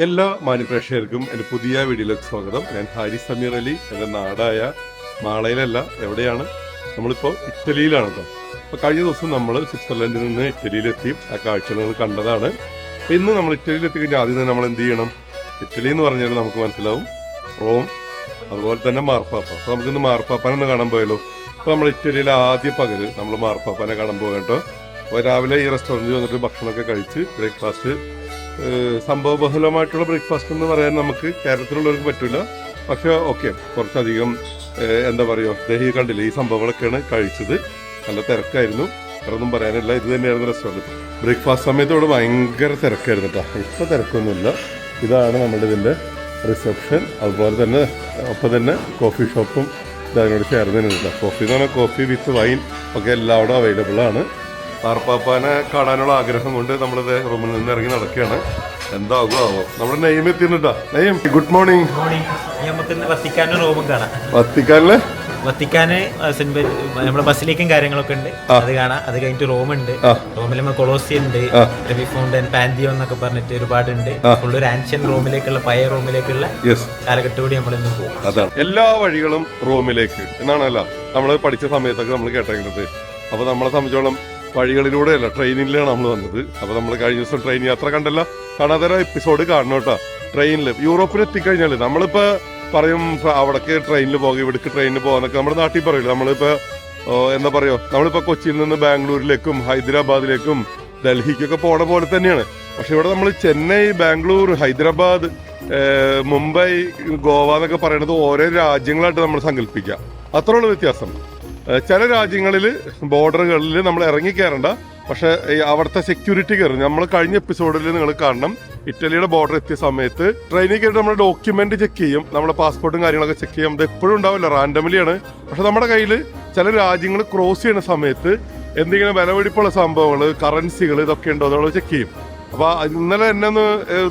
എല്ലാ മാന്യപ്രേക്ഷകർക്കും എന്റെ പുതിയ വീഡിയോയിലേക്ക് സ്വാഗതം. ഞാൻ ഹാരി സമീർ അലി എന്റെ നാടായ മാളയിലല്ല എവിടെയാണ്? നമ്മളിപ്പോൾ ഇറ്റലിയിലാണ് കേട്ടോ അപ്പോൾ കഴിഞ്ഞ ദിവസം നമ്മൾ സ്വിറ്റ്സർലൻഡിൽ നിന്ന് ഇറ്റലിയിലെത്തി. ആ കാഴ്ച നിങ്ങൾ കണ്ടതാണ്. ഇന്ന് നമ്മൾ ഇറ്റലിയിൽ എത്തിക്കഴിഞ്ഞാൽ ആദ്യം തന്നെ നമ്മൾ എന്ത് ചെയ്യണം? ഇറ്റലി എന്ന് പറഞ്ഞാൽ നമുക്ക് മനസ്സിലാവും റോം അതുപോലെ തന്നെ മാർപ്പാപ്പ. അപ്പോൾ നമുക്കിന്ന് മാർപ്പാപ്പനെ ഒന്ന് കാണാൻ പോയല്ലോ. അപ്പോൾ നമ്മൾ ഇറ്റലിയിലെ ആദ്യ പകൽ നമ്മൾ മാർപ്പാപ്പനെ കാണാൻ പോകാം കേട്ടോ. രാവിലെ ഈ റെസ്റ്റോറന്റിൽ വന്നിട്ട് ഭക്ഷണമൊക്കെ കഴിച്ച് ബ്രേക്ക്ഫാസ്റ്റ് സംഭവബഹുലമായിട്ടുള്ള ബ്രേക്ക്ഫാസ്റ്റ് എന്ന് പറയാൻ നമുക്ക് കേരളത്തിലുള്ളവർക്ക് പറ്റില്ല പക്ഷേ ഓക്കെ കുറച്ചധികം എന്താ പറയുക ദഹി കണ്ടില്ല ഈ സംഭവങ്ങളൊക്കെയാണ് കഴിച്ചത്. നല്ല തിരക്കായിരുന്നു. വേറൊന്നും പറയാനില്ല. ഇത് തന്നെയായിരുന്നു റെസ്റ്റോറന്റ് ബ്രേക്ക്ഫാസ്റ്റ് സമയത്ത് ഇവിടെ ഭയങ്കര തിരക്കായിരുന്നു കേട്ടോ ഇപ്പോൾ തിരക്കൊന്നുമില്ല. ഇതാണ് നമ്മുടെ ഇതിന്റെ റിസപ്ഷൻ അതുപോലെ തന്നെ ഒപ്പം തന്നെ കോഫി ഷോപ്പും ഇതതിനോട് ചേർന്നിട്ടുണ്ട്. കോഫി എന്ന് പറഞ്ഞാൽ കോഫി വിത്ത് വൈൻ ഒക്കെ എല്ലാവിടെ അവൈലബിൾ ആണ്. പാർപ്പാപ്പാനെ കാണാനുള്ള ആഗ്രഹം കൊണ്ട് നമ്മളിത് റൂമിൽ നിന്ന് ഇറങ്ങി നടക്കുകയാണ്. എന്താകും ആവോ? നമ്മുടെ നെയ്മ് എത്തിയിട്ടാ നെയ്യം ഗുഡ് മോർണിംഗ് വത്തിക്കാനും റോമും കാണാം. വത്തിക്കാനിലെ? വത്തിക്കാന് സെന്റ് നമ്മുടെ ബസിലേക്കും കാര്യങ്ങളൊക്കെ ഉണ്ട്. അത് കാണാം. അത് കഴിഞ്ഞിട്ട് റോം ഉണ്ട് ആ. റോമിൽ നമ്മൾ കൊളോസി ഉണ്ട്. രവി ഫൗണ്ടൻ പാന്തിയോ എന്നൊക്കെ പറഞ്ഞിട്ട് ഒരുപാടുണ്ട് ഒരു ആൻഷ്യൻ റോമിലേക്കുള്ള പഴയ റോമിലേക്കുള്ള യെസ് കാലഘട്ടം കൂടി നമ്മൾ ഇന്ന് പോകും. അതാണ്. എല്ലാ വഴികളും റോമിലേക്ക് എന്നാണല്ലോ നമ്മൾ പഠിച്ച സമയത്തൊക്കെ നമ്മൾ കേട്ടേക്കുന്നത്. അപ്പൊ നമ്മളെ സംബന്ധിച്ചോളം വഴികളിലൂടെയല്ല ട്രെയിനിലാണ് നമ്മൾ വന്നത്. അപ്പൊ നമ്മൾ കഴിഞ്ഞ ദിവസം ട്രെയിൻ യാത്ര കണ്ടല്ല? കാണാതെ എപ്പിസോഡ് കാണണം കേട്ടോ. ട്രെയിനിൽ യൂറോപ്പിൽ എത്തിക്കഴിഞ്ഞാൽ നമ്മളിപ്പോ പറയും അവിടേക്ക് ട്രെയിനിൽ പോകും ഇവിടേക്ക് ട്രെയിനിൽ പോകാന്നൊക്കെ നമ്മുടെ നാട്ടിൽ പറയില്ല? നമ്മളിപ്പോ എന്താ പറയുക നമ്മളിപ്പോ കൊച്ചിയിൽ നിന്ന് ബാംഗ്ലൂരിലേക്കും ഹൈദരാബാദിലേക്കും ഡൽഹിക്കൊക്കെ പോണ പോലെ തന്നെയാണ്. പക്ഷെ ഇവിടെ നമ്മൾ ചെന്നൈ ബാംഗ്ലൂർ ഹൈദരാബാദ് മുംബൈ ഗോവ എന്നൊക്കെ പറയുന്നത് ഓരോ രാജ്യങ്ങളായിട്ട് നമ്മൾ സങ്കല്പിക്കുക. അത്രയുള്ള വ്യത്യാസം. ചില രാജ്യങ്ങളിൽ ബോർഡറുകളിൽ നമ്മൾ ഇറങ്ങി പക്ഷേ അവിടുത്തെ സെക്യൂരിറ്റി കയറും നമ്മൾ കഴിഞ്ഞ എപ്പിസോഡിൽ നിങ്ങൾ കാണണം. ഇറ്റലിയുടെ ബോർഡർ എത്തിയ സമയത്ത് ട്രെയിനിൽ കയറി നമ്മുടെ ഡോക്യുമെന്റ് ചെക്ക് ചെയ്യും. നമ്മുടെ പാസ്പോർട്ടും കാര്യങ്ങളൊക്കെ ചെക്ക് ചെയ്യും. അത് എപ്പോഴും ഉണ്ടാവില്ല. റാൻഡമിലിയാണ് പക്ഷെ നമ്മുടെ കയ്യിൽ ചില രാജ്യങ്ങൾ ക്രോസ് ചെയ്യുന്ന സമയത്ത് എന്തെങ്കിലും വിലപിടിപ്പുള്ള സംഭവങ്ങൾ കറൻസികൾ ഇതൊക്കെ ഉണ്ടോ എന്നുള്ളത് ചെക്ക് ചെയ്യും. അപ്പൊ ഇന്നലെ എന്നെ ഒന്ന്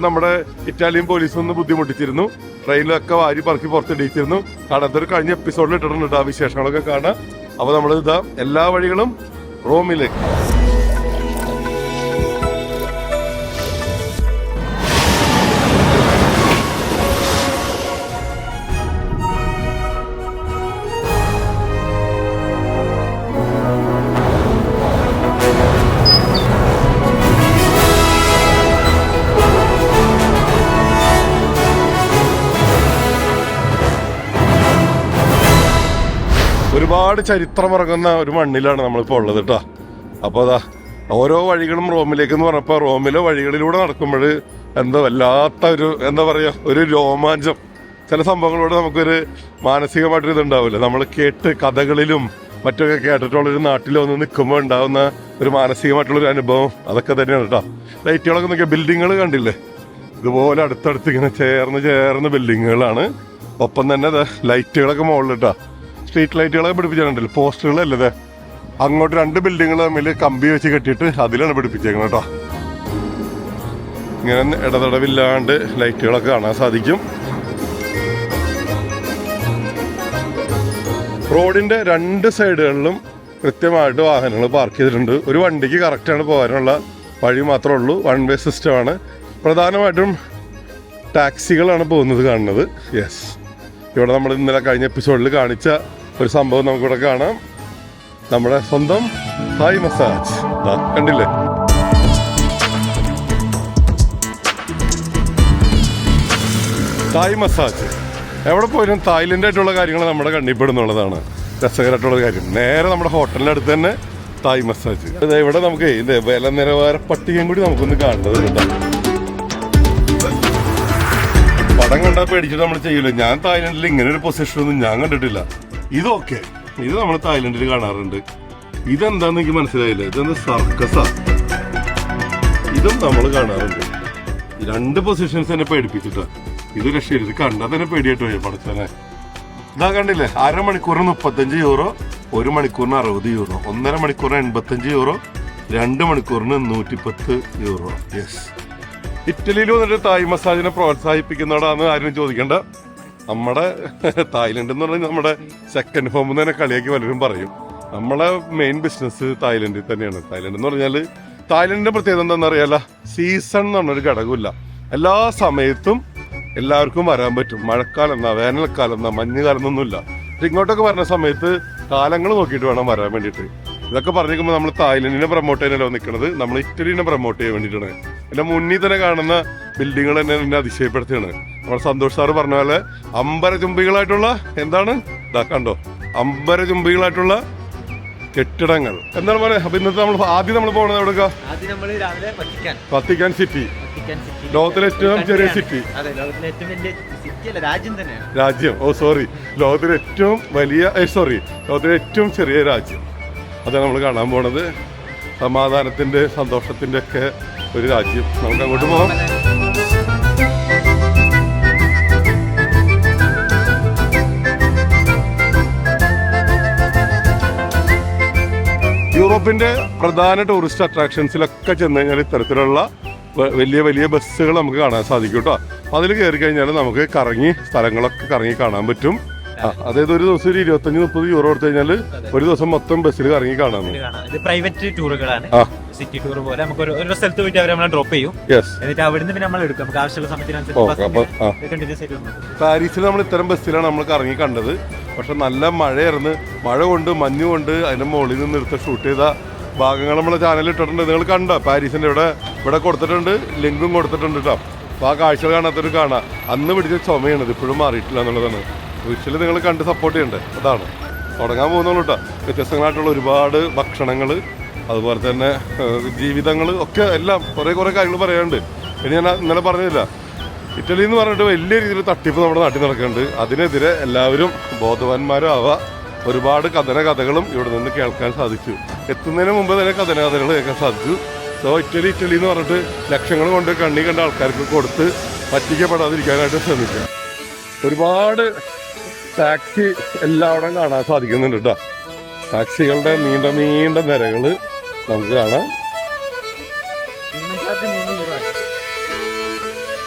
നമ്മുടെ ഇറ്റാലിയൻ പോലീസ് ഒന്ന് ബുദ്ധിമുട്ടിച്ചിരുന്നു. ട്രെയിനിലൊക്കെ വാരി പറക്കി പുറത്തിടിച്ചിരുന്നു കാരണം അതൊരു കഴിഞ്ഞ എപ്പിസോഡിൽ ഇട്ടിട്ടുണ്ട് ആ വിശേഷങ്ങളൊക്കെ കാണാം. അപ്പൊ നമ്മൾ ഇതാ എല്ലാ വഴികളും റോമിലേക്ക്. ഒരുപാട് ചരിത്രമിറങ്ങുന്ന ഒരു മണ്ണിലാണ് നമ്മളിപ്പോൾ ഉള്ളത് കേട്ടോ അപ്പോൾ അതാ ഓരോ വഴികളും റോമിലേക്ക് എന്ന് പറഞ്ഞപ്പോൾ റോമിലെ വഴികളിലൂടെ നടക്കുമ്പോൾ എന്തോ വല്ലാത്ത ഒരു എന്താ പറയുക ഒരു രോമാഞ്ചം. ചില സംഭവങ്ങളോട് നമുക്കൊരു മാനസികമായിട്ടൊരു ഇതുണ്ടാവില്ല. നമ്മൾ കേട്ട് കഥകളിലും മറ്റൊക്കെ കേട്ടിട്ടുള്ള ഒരു നാട്ടിൽ ഒന്ന് നിൽക്കുമ്പോൾ ഉണ്ടാകുന്ന ഒരു മാനസികമായിട്ടുള്ളൊരു അനുഭവം അതൊക്കെ തന്നെയാണ് കേട്ടോ ലൈറ്റുകളൊക്കെ നോക്കിയ ബിൽഡിങ്ങുകൾ കണ്ടില്ലേ? ഇതുപോലെ അടുത്തടുത്ത് ഇങ്ങനെ ചേർന്ന് ചേർന്ന് ബിൽഡിങ്ങുകളാണ്. ഒപ്പം തന്നെ ലൈറ്റുകളൊക്കെ മുകളിൽ കേട്ടോ സ്ട്രീറ്റ് ലൈറ്റുകളെ പിടിപ്പിച്ചിട്ടുണ്ടല്ലോ. പോസ്റ്ററുകളല്ലേ അങ്ങോട്ട് രണ്ട് ബിൽഡിങ്ങൾ തമ്മിൽ കമ്പി വെച്ച് കെട്ടിയിട്ട് അതിലാണ് പിടിപ്പിച്ചേക്കുന്നത് കേട്ടോ. ഇങ്ങനെ ഇടതടവില്ലാണ്ട് ലൈറ്റുകളൊക്കെ കാണാൻ സാധിക്കും. റോഡിന്റെ രണ്ട് സൈഡുകളിലും കൃത്യമായിട്ട് വാഹനങ്ങൾ പാർക്ക് ചെയ്തിട്ടുണ്ട്. ഒരു വണ്ടിക്ക് കറക്റ്റാണ് പോകാനുള്ള വഴി മാത്രമേ ഉള്ളൂ. വൺ വേ സിസ്റ്റമാണ് പ്രധാനമായിട്ടും ടാക്സികളാണ് പോകുന്നത് കാണുന്നത്. യെസ് ഇവിടെ നമ്മൾ ഇന്നലെ കഴിഞ്ഞ എപ്പിസോഡിൽ കാണിച്ച ഒരു സംഭവം നമുക്കിവിടെ കാണാം. നമ്മുടെ സ്വന്തം തായ് മസാജ് കണ്ടില്ലേ? തായ് മസാജ് എവിടെ പോയാലും തായ്ലൻഡ് ആയിട്ടുള്ള കാര്യങ്ങൾ നമ്മുടെ കണ്ണിപ്പെടുന്നുള്ളതാണ് രസകരമായിട്ടുള്ള കാര്യം. നേരെ നമ്മുടെ ഹോട്ടലിന്റെ അടുത്ത് തന്നെ തായ് മസാജ് ഇവിടെ നമുക്ക് ഇത് വില നിലവാര പട്ടികയും കൂടി നമുക്കൊന്ന് കാണേണ്ടതുണ്ട് പടം കണ്ടാൽ പേടിച്ചിട്ട് നമ്മൾ ചെയ്യില്ല ഞാൻ തായ്ലൻഡിൽ ഇങ്ങനെ ഒരു പൊസിഷൻ ഒന്നും ഞാൻ കണ്ടിട്ടില്ല. ഇതൊക്കെ. ഇത് നമ്മൾ തായ്ലൻഡിൽ കാണാറുണ്ട്. ഇതെന്താന്ന് എനിക്ക് മനസ്സിലായില്ല. ഇതെന്താ സർക്കസാ? ഇതും നമ്മൾ കാണാറുണ്ട്. രണ്ട് പൊസിഷൻസ് എന്നെ പേടിപ്പിച്ചിട്ടാ. ഇത് രക്ഷയില്ല. ഇത് കണ്ടാൽ തന്നെ പേടിയായിട്ട് പോയി പഠിച്ചനെ ഇതാ കണ്ടില്ലേ? അരമണിക്കൂറിന് മുപ്പത്തഞ്ച് യൂറോ ഒരു മണിക്കൂറിന് അറുപത് യൂറോ ഒന്നര മണിക്കൂറിന് എൺപത്തഞ്ച് യൂറോ രണ്ട് മണിക്കൂറിന് നൂറ്റിപ്പത്ത് യൂറോ. യെസ് ഇറ്റലിയിൽ വന്നിട്ട് തായ് മസാജിനെ പ്രോത്സാഹിപ്പിക്കുന്നവടാന്ന് ആരും ചോദിക്കണ്ട. നമ്മുടെ തായ്ലൻഡ് എന്ന് പറഞ്ഞാൽ നമ്മുടെ സെക്കൻഡ് ഹോം എന്ന് തന്നെ കളിയാക്കി പലരും പറയും. നമ്മളെ മെയിൻ ബിസിനസ് തായ്ലൻഡിൽ തന്നെയാണ്. തായ്ലൻഡ് എന്ന് പറഞ്ഞാൽ തായ്ലൻഡിന്റെ പ്രത്യേകത എന്താണെന്ന് അറിയാല? സീസൺ എന്ന് പറഞ്ഞൊരു ഘടകമില്ല എല്ലാ സമയത്തും എല്ലാവർക്കും വരാൻ പറ്റും. മഴക്കാലം എന്നാ വേനൽക്കാലം എന്നാ മഞ്ഞുകാലം എന്നൊന്നുമില്ല ഇങ്ങോട്ടൊക്കെ വരുന്ന സമയത്ത് കാലങ്ങൾ നോക്കിയിട്ട് വേണം വരാൻ വേണ്ടിയിട്ട്. ഇതൊക്കെ പറഞ്ഞിരിക്കുമ്പോൾ നമ്മൾ തായ്ലൻഡിനെ പ്രൊമോട്ട് ചെയ്യാനല്ലോ നിൽക്കുന്നത് നമ്മൾ ഇറ്റലിനെ പ്രൊമോട്ട് ചെയ്യാൻ വേണ്ടിയിട്ടാണ്. എന്റെ മുന്നിൽ തന്നെ കാണുന്ന ബിൽഡിങ്ങുകൾ തന്നെ എന്നെ അതിശയപ്പെടുത്തിയാണ്. നമ്മുടെ സന്തോഷ് സാറ് പറഞ്ഞ പോലെ അമ്പരചുംബികളായിട്ടുള്ള എന്താണ്? ഇതാ കണ്ടോ. അമ്പരചുംബികളായിട്ടുള്ള കെട്ടിടങ്ങൾ. എന്താണ് പറയുക അപ്പൊ ഇന്നത്തെ നമ്മൾ ആദ്യം നമ്മൾ പോകണത് രാവിലെ വത്തിക്കാൻ. സിറ്റി ലോകത്തിലെ ഏറ്റവും ചെറിയ സിറ്റി രാജ്യം ഓ സോറി ലോകത്തിലെ ഏറ്റവും വലിയ സോറി ലോകത്തിലെ ഏറ്റവും ചെറിയ രാജ്യം. അതാണ് നമ്മൾ കാണാൻ പോണത്. സമാധാനത്തിന്റെ സന്തോഷത്തിന്റെ ഒക്കെ ഒരു രാജ്യം. നമുക്ക് അങ്ങോട്ട് പോകാം യൂറോപ്പിന്റെ പ്രധാന ടൂറിസ്റ്റ് അട്രാക്ഷൻസിലൊക്കെ ചെന്ന് കഴിഞ്ഞാൽ ഇത്തരത്തിലുള്ള വലിയ വലിയ ബസ്സുകൾ നമുക്ക് കാണാൻ സാധിക്കും കേട്ടോ. അതിൽ കയറി കഴിഞ്ഞാൽ നമുക്ക് കറങ്ങി സ്ഥലങ്ങളൊക്കെ കറങ്ങി കാണാൻ പറ്റും. അതായത് ഒരു ദിവസം ഒരു ഇരുപത്തഞ്ച് മുപ്പത് യൂറോ കൊടുത്തു കഴിഞ്ഞാൽ ഒരു ദിവസം മൊത്തം ബസ്സിൽ കറങ്ങി കാണാം. ഇത് പ്രൈവറ്റ് ടൂറുകളാണ് സിറ്റി ടൂർ പോലെ. നമുക്ക് ഒരു സ്ഥലത്ത് പോയിട്ട് അവർ നമ്മളെ ഡ്രോപ്പ് ചെയ്യും. എന്നിട്ട് അവിടുന്ന് പിന്നെ നമ്മൾ എടുക്കും. നമുക്ക് ആവശ്യമുള്ള സമയത്തിനനുസരിച്ച് പാരീസിൽ നമ്മൾ ഇത്തരം ബസ്സിലാണ് നമ്മൾ കറങ്ങി കണ്ടത്. പക്ഷെ നല്ല മഴയായിരുന്നു. മഴ കൊണ്ട് മഞ്ഞ് കൊണ്ട് അതിന്റെ മുകളിൽ നിന്ന് എടുത്ത് ഷൂട്ട് ചെയ്ത ഭാഗങ്ങൾ നമ്മളെ ചാനലിൽ ഇട്ടിട്ടുണ്ട്. നിങ്ങൾ കണ്ട? പാരീസിന്റെ ഇവിടെ ഇവിടെ കൊടുത്തിട്ടുണ്ട്. ലിങ്കും കൊടുത്തിട്ടുണ്ട് കേട്ടോ അപ്പൊ ആ കാഴ്ചകൾ കാണാത്തൊരു കാണാം. അന്ന് പിടിച്ച ചുമയാണ് ഇത് ഇപ്പോഴും മാറിയിട്ടില്ല എന്നുള്ളതാണ്. വിഷ്വൽ നിങ്ങൾ കണ്ട് സപ്പോർട്ട് ചെയ്യണ്ടേ? അതാണ്. തുടങ്ങാൻ പോകുന്നുള്ളൂ കേട്ടോ വ്യത്യസ്തങ്ങളായിട്ടുള്ള ഒരുപാട് ഭക്ഷണങ്ങൾ അതുപോലെ തന്നെ ജീവിതങ്ങൾ ഒക്കെ എല്ലാം കുറേ കുറേ കാര്യങ്ങൾ പറയാനുണ്ട്. ഇനി ഞാൻ ഇന്നലെ പറഞ്ഞില്ല. ഇറ്റലി എന്ന് പറഞ്ഞിട്ട് വലിയ രീതിയിൽ തട്ടിപ്പ് നമ്മുടെ നാട്ടിൽ നടക്കുന്നുണ്ട്. അതിനെതിരെ എല്ലാവരും ബോധവാന്മാരാവുക ഒരുപാട് കഥന കഥകളും ഇവിടെ നിന്ന് കേൾക്കാൻ സാധിച്ചു. എത്തുന്നതിന് മുമ്പ് തന്നെ കഥന കഥകൾ കേൾക്കാൻ സാധിച്ചു. സോ ഇറ്റലി ഇറ്റലി എന്ന് പറഞ്ഞിട്ട് ലക്ഷങ്ങൾ കൊണ്ട് കണ്ണി കണ്ട ആൾക്കാർക്ക് കൊടുത്ത് പറ്റിക്കപ്പെടാതിരിക്കാനായിട്ട് ശ്രമിക്കുക ഒരുപാട് ടാക്സി എല്ലാവിടെയും കാണാൻ സാധിക്കുന്നുണ്ട് കേട്ടോ. ടാക്സികളുടെ നീണ്ട നീണ്ട നിരകൾ നമുക്ക് കാണാം.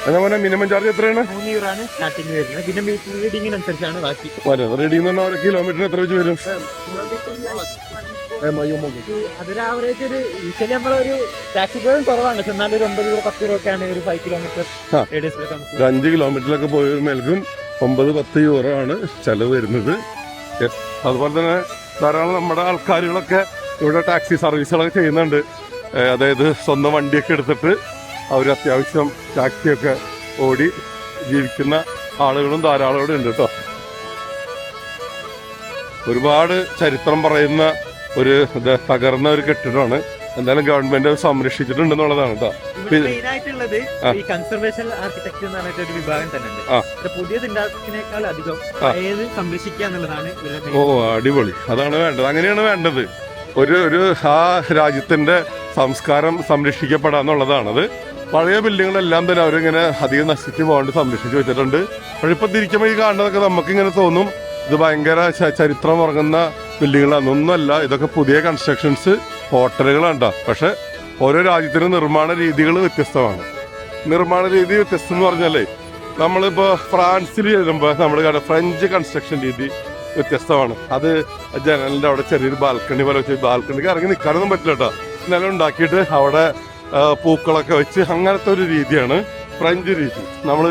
എന്നാ പറഞ്ഞാൽ മിനിമം ചാർജ് എത്രയാണ്? പിന്നെ റീഡിങ്ങിനനുസരിച്ചാണ് ബാക്കി. വരുന്നത് റെഡി എന്ന് പറഞ്ഞാൽ ഒരു കിലോമീറ്ററിന് എത്ര വെച്ച് വരും? അതൊരു ആവറേജ് ഒരു യൂഷ്വലി നമ്മളൊരു ടാക്സി പോയും കുറവാണ്. പക്ഷെ എന്നാലും ഒരു ഒമ്പത് യൂറോ പത്ത് രൂപ ഒരു ഫൈവ് കിലോമീറ്റർ. റേഡിയസിലൊക്കെ അഞ്ച് കിലോമീറ്ററിലൊക്കെ പോയി വരുമ്പോഴേക്കും ഒമ്പത് പത്ത് യൂറോ ചെലവ് വരുന്നത്. അതുപോലെ തന്നെ ധാരാളം നമ്മുടെ ആൾക്കാരുകളൊക്കെ ഇവിടെ ടാക്സി സർവീസുകളൊക്കെ ചെയ്യുന്നുണ്ട്. അതായത് സ്വന്തം വണ്ടിയൊക്കെ എടുത്തിട്ട് അവർ അത്യാവശ്യം ടാക്സിയൊക്കെ ഓടി ജീവിക്കുന്ന ആളുകളും ധാരാളം ഇവിടെ ഉണ്ട് കേട്ടോ. ഒരുപാട് ചരിത്രം പറയുന്ന ഒരു തകർന്ന ഒരു കെട്ടിടമാണ്. എന്തായാലും ഗവൺമെന്റ് സംരക്ഷിച്ചിട്ടുണ്ട് സംരക്ഷിച്ചിട്ടുണ്ടെന്നുള്ളതാണ് കേട്ടോ ആയിട്ടുള്ളത് ഈ കൺസർവേഷൻ ആർക്കിടെക്ചർ എന്ന് പറഞ്ഞിട്ട് ഒരു വിഭാഗം തന്നെ ഉണ്ട് പുതിയത് അധികം. ഏത് സംരക്ഷിക്കുക എന്നുള്ളതാണ് ഓ അടിപൊളി. അതാണ് വേണ്ടത്. അങ്ങനെയാണ് വേണ്ടത്. ഒരു ഒരു ആ രാജ്യത്തിന്റെ സംസ്കാരം സംരക്ഷിക്കപ്പെടാന്നുള്ളതാണത് പഴയ ബിൽഡിങ്ങുകളെല്ലാം തന്നെ അവരിങ്ങനെ അധികം നശിച്ച് പോകാണ്ട് സംരക്ഷിച്ചു വെച്ചിട്ടുണ്ട്. പക്ഷെ ഇപ്പൊ തിരിക്കുമ്പോൾ ഈ കാണുന്നതൊക്കെ നമുക്ക് ഇങ്ങനെ തോന്നും. ഇത് ഭയങ്കര ചരിത്രം ഉറങ്ങുന്ന ബിൽഡിങ്ങുകളാണ് ഒന്നുമല്ല ഇതൊക്കെ പുതിയ കൺസ്ട്രക്ഷൻസ് ഹോട്ടലുകളാണ്ട. പക്ഷെ ഓരോ രാജ്യത്തിനും നിർമ്മാണ രീതികൾ വ്യത്യസ്തമാണ്. നിർമ്മാണ രീതി വ്യത്യസ്തം എന്ന് പറഞ്ഞാലേ നമ്മളിപ്പോൾ ഫ്രാൻസിൽ ചെല്ലുമ്പോൾ നമ്മൾ കാണാം ഫ്രഞ്ച് കൺസ്ട്രക്ഷൻ രീതി വ്യത്യസ്തമാണ്. അത് ജനലിന്റെ അവിടെ ചെറിയൊരു ബാൽക്കണി പോലെ വെച്ച് ബാൽക്കണിക്ക് ഇറങ്ങി നിൽക്കാനൊന്നും പറ്റില്ല കേട്ടോ. നിലം ഉണ്ടാക്കിയിട്ട് അവിടെ പൂക്കളൊക്കെ വെച്ച് അങ്ങനത്തെ ഒരു രീതിയാണ് ഫ്രഞ്ച് രീതി. നമ്മൾ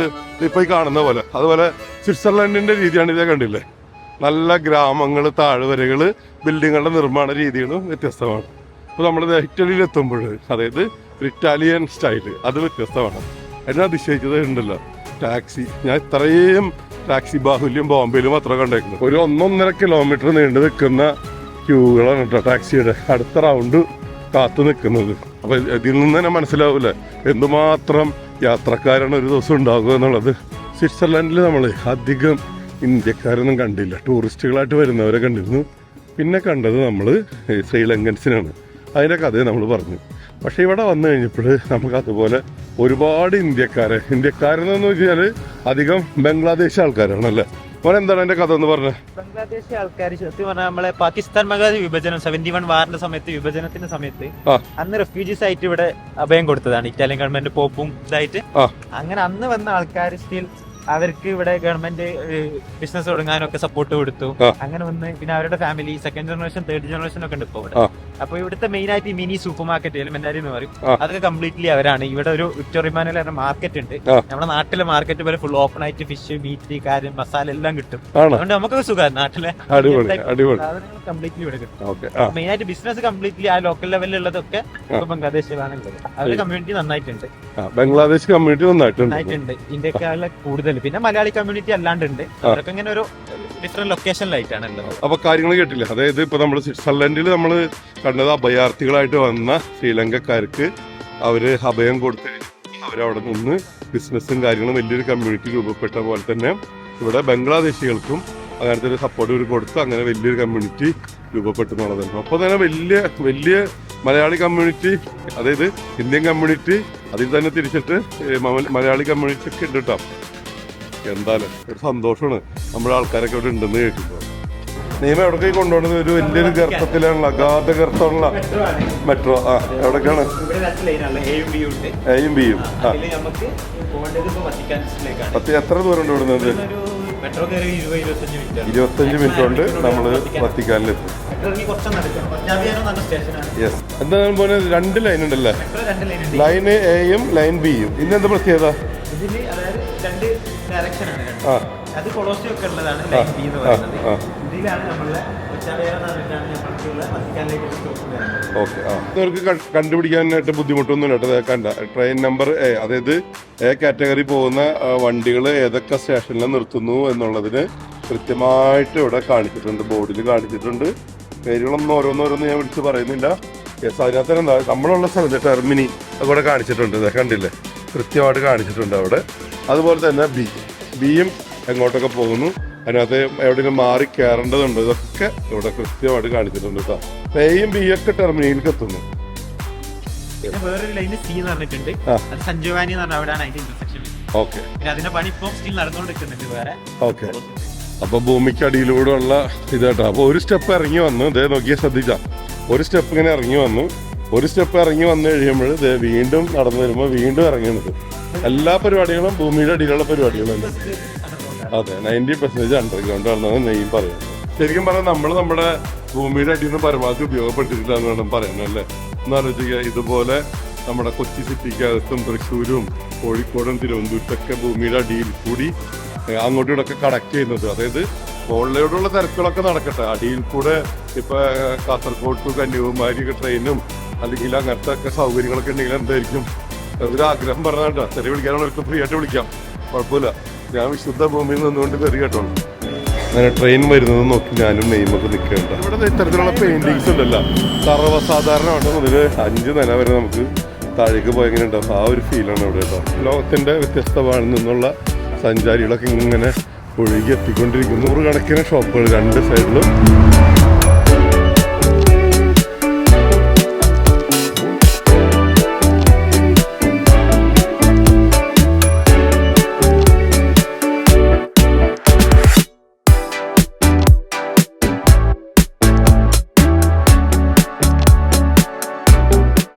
ഇപ്പോൾ ഈ കാണുന്ന പോലെ. അതുപോലെ സ്വിറ്റ്സർലൻഡിന്റെ രീതിയാണ് ഇതേ കണ്ടില്ലേ? നല്ല ഗ്രാമങ്ങൾ താഴ്വരകൾ ബിൽഡിങ്ങുകളുടെ നിർമ്മാണ രീതികളും വ്യത്യസ്തമാണ്. ഇപ്പൊ നമ്മൾ ഇറ്റലിയിൽ എത്തുമ്പോൾ അതായത് ഇറ്റാലിയൻ സ്റ്റൈൽ അത് വ്യത്യസ്തമാണ്. എന്നെ അതിശയിച്ചത് ഉണ്ടല്ലോ. ടാക്സി ഞാൻ ഇത്രയും ടാക്സി ബാഹുല്യം ബോംബെയിലും അത്ര കണ്ടേക്കുന്നത്. ഒരു ഒന്നൊന്നര കിലോമീറ്റർ നീണ്ടു നിൽക്കുന്ന ക്യൂകളാണ് കേട്ടോ ടാക്സിയുടെ അടുത്ത റൗണ്ട് കാത്തു നിൽക്കുന്നത്. അപ്പൊ ഇതിൽ നിന്ന് തന്നെ മനസ്സിലാവില്ല? എന്തുമാത്രം യാത്രക്കാരാണ് ഒരു ദിവസം ഉണ്ടാകുക എന്നുള്ളത്. സ്വിറ്റ്സർലൻഡിൽ നമ്മൾ അധികം ഇന്ത്യക്കാരൊന്നും കണ്ടില്ല. ടൂറിസ്റ്റുകളായിട്ട് വരുന്നവരെ കണ്ടിരുന്നു. പിന്നെ കണ്ടത് നമ്മൾ ശ്രീലങ്കൻസിനാണ്. അതിന്റെ കഥ നമ്മൾ പറഞ്ഞു. പക്ഷേ ഇവിടെ വന്നു കഴിഞ്ഞപ്പോൾ നമുക്ക് അതുപോലെ ഒരുപാട് ഇന്ത്യക്കാരെ ഇന്ത്യക്കാരെന്ന് വെച്ചാൽ അധികം ബംഗ്ലാദേശ് ആൾക്കാരാണല്ലേ? എന്താണ് എന്റെ കഥ എന്ന് പറഞ്ഞത് ബംഗ്ലാദേശ് ആൾക്കാർ സത്യം പറഞ്ഞാൽ നമ്മളെ പാകിസ്ഥാൻ ബംഗ്ലാദേശ് വിഭജനം സെവന്റി വൺ വാറിന്റെ സമയത്ത് വിഭജനത്തിന്റെ സമയത്ത് അന്ന് റെഫ്യൂജീസ് ആയിട്ട് ഇവിടെ അഭയം കൊടുത്തതാണ്. ഇറ്റാലിയൻ ഗവൺമെന്റ് പോപ്പും ഇതായിട്ട്. അങ്ങനെ അന്ന് വന്ന ആൾക്കാർ സ്റ്റിൽ അവർക്ക് ഇവിടെ ഗവൺമെന്റ് ബിസിനസ് തുടങ്ങാനൊക്കെ സപ്പോർട്ട് കൊടുത്തു. അങ്ങനെ വന്ന് പിന്നെ അവരുടെ family second generation third generation ഒക്കെ ഉണ്ട് ഇപ്പൊ ഇവിടെ. അപ്പൊ ഇവിടുത്തെ മെയിൻ ആയിട്ട് ഈ മിനി സൂപ്പർ മാർക്കറ്റ് എലിമെന്റാരി എന്ന് പറയും. അതൊക്കെ കംപ്ലീറ്റ്ലി അവരാണ്. ഇവിടെ ഒരു വിക്ടോറിയമാനിൽ മാർക്കറ്റ് ഉണ്ട്. നമ്മുടെ നാട്ടിലെ മാർക്കറ്റ് പോലെ ഫുൾ ഓപ്പൺ ആയിട്ട് ഫിഷ് മീറ്റ് കാര്യം മസാല എല്ലാം കിട്ടും. അതുകൊണ്ട് നമുക്ക് സുഖമാണ്. നാട്ടിലെ കംപ്ലീറ്റ്ലി ഇവിടെ കിട്ടും. മെയിൻ ആയിട്ട് ബിസിനസ് കംപ്ലീറ്റ്ലി ആ ലോക്കൽ ലെവലിലുള്ളതൊക്കെ ഇപ്പൊ ബംഗ്ലാദേശിലാണ് ഉള്ളത്. അവരുടെ കമ്മ്യൂണിറ്റി നന്നായിട്ടുണ്ട്. ബംഗ്ലാദേശ് കമ്മ്യൂണിറ്റി നന്നായിട്ടുണ്ട്. നന്നായിട്ടുണ്ട്. ഇന്ത്യക്കാരിലെ കൂടുതൽ. പിന്നെ മലയാളി കമ്മ്യൂണിറ്റി അല്ലാണ്ട് ഉണ്ട്. അവരൊക്കെ ഇങ്ങനെ ഒരു ഡിഫറെന്റ് ലൊക്കേഷനിലായിട്ടാണ് ഉള്ളത്. അപ്പൊ കാര്യങ്ങൾ കേട്ടില്ല? അതായത് ഇപ്പൊ നമ്മൾ സ്വിറ്റ്സർലൻഡിൽ നമ്മൾ കണ്ടത് അഭയാർത്ഥികളായിട്ട് വന്ന ശ്രീലങ്കക്കാർക്ക് അവർ അഭയം കൊടുത്ത് അവരവിടെ നിന്ന് ബിസിനസ്സും കാര്യങ്ങളും വലിയൊരു കമ്മ്യൂണിറ്റി രൂപപ്പെട്ട പോലെ തന്നെ ഇവിടെ ബംഗ്ലാദേശികൾക്കും അങ്ങനത്തെ ഒരു സപ്പോർട്ട് ഒരു കൊടുത്ത് അങ്ങനെ വലിയൊരു കമ്മ്യൂണിറ്റി രൂപപ്പെട്ടു എന്നുള്ളതാണ്. അപ്പോൾ തന്നെ വലിയ വലിയ മലയാളി കമ്മ്യൂണിറ്റി അതായത് ഇന്ത്യൻ കമ്മ്യൂണിറ്റി അതിൽ തന്നെ തിരിച്ചിട്ട് മലയാളി കമ്മ്യൂണിറ്റി ഒക്കെ ഉണ്ട് കേട്ടോ. എന്തായാലും ഒരു സന്തോഷമാണ്. നമ്മുടെ ആൾക്കാരൊക്കെ ഇവിടെ ഉണ്ടെന്ന് കേൾക്കുമ്പോൾ നിയമം എവിടേക്ക് കൊണ്ടുപോകുന്നത് ഒരു വലിയൊരു ഗർത്തത്തിലാണല്ലോ അഗാധ ഗർത്തമുള്ള മെട്രോ ആ എവിടേക്കാണ്? എയും ബിയും ആ പത്ത് എത്ര ദൂരം ഉണ്ട് ഇവിടുന്നത്? ഇരുപത് ഇരുപത്തഞ്ച് മിനിറ്റ് കൊണ്ട് നമ്മൾ വത്തിക്കാനിലെത്തും യെസ് എന്താ പോലെ രണ്ട് ലൈൻ ഉണ്ടല്ലേ? ലൈൻ എയും ലൈൻ ബിയും ഇന്ന് എന്താ പ്രത്യേകത? ആ. അത് കൊളോസി ഒക്കെ ഉള്ളതാണ് ലൈൻ ബി എന്ന് പറയുന്നത്. ആ. ഇതിലാണ് കണ്ടുപിടിക്കാനായിട്ട് ബുദ്ധിമുട്ടൊന്നും ഇല്ല കണ്ട ട്രെയിൻ നമ്പർ എ അതായത് എ കാറ്റഗറി പോകുന്ന വണ്ടികൾ ഏതൊക്കെ സ്റ്റേഷനിൽ നിർത്തുന്നു എന്നുള്ളതിന് കൃത്യമായിട്ട് ഇവിടെ കാണിച്ചിട്ടുണ്ട്. ബോർഡിൽ കാണിച്ചിട്ടുണ്ട്. പേരുകളൊന്നും ഓരോന്നോരോന്നും ഞാൻ വിളിച്ച് പറയുന്നില്ല. യെസ് അതിനകത്ത് എന്താ നമ്മളുള്ള സ്ഥലത്ത് ടെർമിനി അവിടെ കാണിച്ചിട്ടുണ്ട്. കണ്ടില്ലേ? കൃത്യമായിട്ട് കാണിച്ചിട്ടുണ്ട് അവിടെ. അതുപോലെ തന്നെ ബി ബിയും എങ്ങോട്ടൊക്കെ പോകുന്നു? അതിനകത്ത് എവിടെയെങ്കിലും മാറി കയറേണ്ടതുണ്ട്. ഇതൊക്കെ ഇവിടെ കൃത്യമായിട്ട് കാണിച്ചിട്ടുണ്ട് കേട്ടോ. എയും ബി ഒക്കെ ടെർമിനലിലേക്ക് എത്തുന്നു. പിന്നെ വേറൊരു ലൈന് സി എന്ന് പറഞ്ഞിട്ടുണ്ട്. അത് സഞ്ജുവാനി എന്ന് പറഞ്ഞ അവിടെയാണ് അതിന്റെ ഇന്റർസെക്ഷൻ ഓക്കെ പിന്നെ അതിന്റെ പണി ഇപ്പം സ്റ്റിൽ നടന്നുകൊണ്ടിരിക്കുന്നുണ്ട് വേറെ ഓക്കെ അപ്പൊ ഭൂമിക്കടിയിലൂടെ ഉള്ള ഇതാട്ടോ. അപ്പൊ ഒരു സ്റ്റെപ്പ് ഇറങ്ങി വന്നു. ഇതേ നോക്കിയാൽ ശ്രദ്ധിച്ച. ഒരു സ്റ്റെപ്പ് ഇങ്ങനെ ഇറങ്ങി വന്നു. ഒരു സ്റ്റെപ്പ് ഇറങ്ങി വന്നു കഴിയുമ്പോൾ ദേ വീണ്ടും നടന്നു വരുമ്പോൾ വീണ്ടും ഇറങ്ങുന്നത്. എല്ലാ പരിപാടികളും ഭൂമിയുടെ അടിയിലുള്ള പരിപാടികളാണ് അതെ നയന്റി പെർസെന്റേജ് അണ്ടർഗ്രൗണ്ട് ആണെന്നാണ് നെയ്യും പറയുന്നത്. ശരിക്കും പറഞ്ഞാൽ നമ്മൾ നമ്മുടെ ഭൂമിയുടെ അടിയിൽ നിന്ന് പരമാവധി ഉപയോഗപ്പെട്ടിട്ടില്ല എന്ന് വേണം പറയാനല്ലേ എന്നാലോചിക്കുക ഇതുപോലെ നമ്മുടെ കൊച്ചി സിറ്റിക്കകത്തും തൃശ്ശൂരും കോഴിക്കോടും തിരുവനന്തപുരത്തൊക്കെ ഭൂമിയുടെ അടിയിൽ കൂടി അങ്ങോട്ടും ഇവിടെയൊക്കെ കണക്ട് ചെയ്യുന്നത്. അതായത് ഓൺലൈനോടുള്ള തിരക്കുകളൊക്കെ നടക്കട്ടെ. അടിയിൽ കൂടെ ഇപ്പൊ കാസർഗോഡ് ടു കന്യാകുമാരി ട്രെയിനും അല്ലെങ്കിൽ അങ്ങനത്തെ ഒക്കെ സൗകര്യങ്ങളൊക്കെ ഉണ്ടെങ്കിൽ എന്തായിരിക്കും? ഒരു ആഗ്രഹം പറഞ്ഞാട്ടോ തെറി വിളിക്കാനുള്ളവർക്ക് ഫ്രീ ആയിട്ട് വിളിക്കാം. കുഴപ്പമില്ല. ഞാൻ വിശുദ്ധ ഭൂമിയിൽ നിന്നുകൊണ്ട് കയറി കേട്ടോ അങ്ങനെ ട്രെയിൻ വരുന്നത് നോക്കി ഞാനും നെയ്മൊക്കെ നിൽക്കേണ്ട. ഇവിടെ ഇത്തരത്തിലുള്ള പെയിന്റിങ്സ് ഉണ്ടല്ലോ. സർവസാധാരണമായിട്ട് മുതൽ അഞ്ച് നില വരെ നമുക്ക് താഴേക്ക് പോയെങ്ങനെ ഉണ്ടാവും ആ ഒരു ഫീലാണ് ഇവിടെ കേട്ടോ. ലോകത്തിന്റെ ഭാഗത്തു നിന്നുള്ള സഞ്ചാരികളൊക്കെ ഇങ്ങനെ ഒഴുകി എത്തിക്കൊണ്ടിരിക്കുന്നു. നൂറുകണക്കിന് ഷോപ്പുകൾ രണ്ട് സൈഡിലും